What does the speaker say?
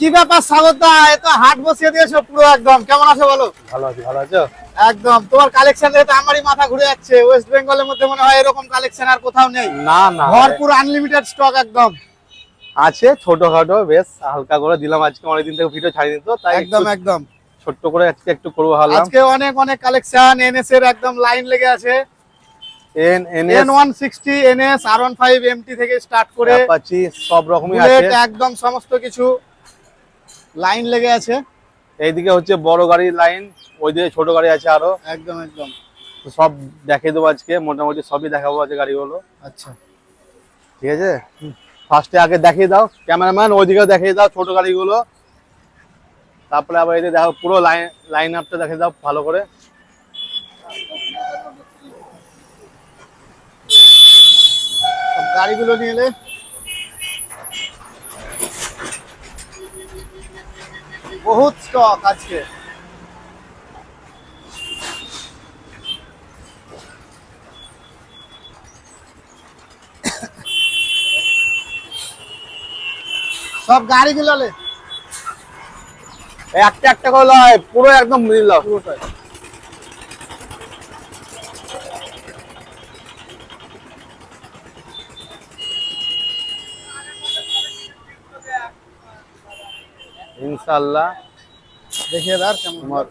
কি ব্যাপার স্বাগত দা হাট বসিয়ে দিয়েছ পুরো একদম। কেমন আছো বলো? ভালো আছি ভালো আছো? একদম। তোমার কালেকশন দেখে আমারই মাথা ঘুরে যাচ্ছে ওয়েস্ট বেঙ্গলের মধ্যে মনে হয় এরকম কালেকশন আর কোথাও নেই। না না ভরপুর আনলিমিটেড স্টক একদম। আছে ছোটখাটো বেশ হালকা করে দিলাম। আজকে অনেকদিন থেকে ভিডিও ছাড়িনি তো তাই একদম একদম। ছোট্ট করে আজকে একটু করব ভালো আজকে অনেক অনেক কালেকশন এনএস এর একদম লাইন লেগে আছে। N N N one sixty NS আর ওয়ান ফাইভ এমটি থেকে স্টার্ট করে অ্যাপাচি সব রকমই বুলেট আছে। একদম সমস্ত কিছু। লাইন লেগে আছে। এইদিকে হচ্ছে বড় গাড়ির লাইন ওইদিকে ছোট গাড়ি আছে আরও। একদম একদম। তো সব দেখিয়ে দেবো আজকে মোটামুটি সবই দেখাবো আজকে গাড়িগুলো। আচ্ছা। ঠিক আছে? ফার্স্টে আগে দেখিয়ে দাও ক্যামেরাম্যান ওইদিকেও দেখিয়ে দাও ছোট গাড়িগুলো। তারপরে আবার এদিকে দেখো পুরো লাইন লাইন আপটা দেখিয়ে দাও ভালো করে। গাড়িগুলো নিয়ে এলে বহুত স্টক আজকে। সব গাড়িগুলো লে। একটা একটা করে লয় পুরো একদম মিল পুরোটাই। ইনশাল্লাহ। দেখিয়ে দার কেমন তোমার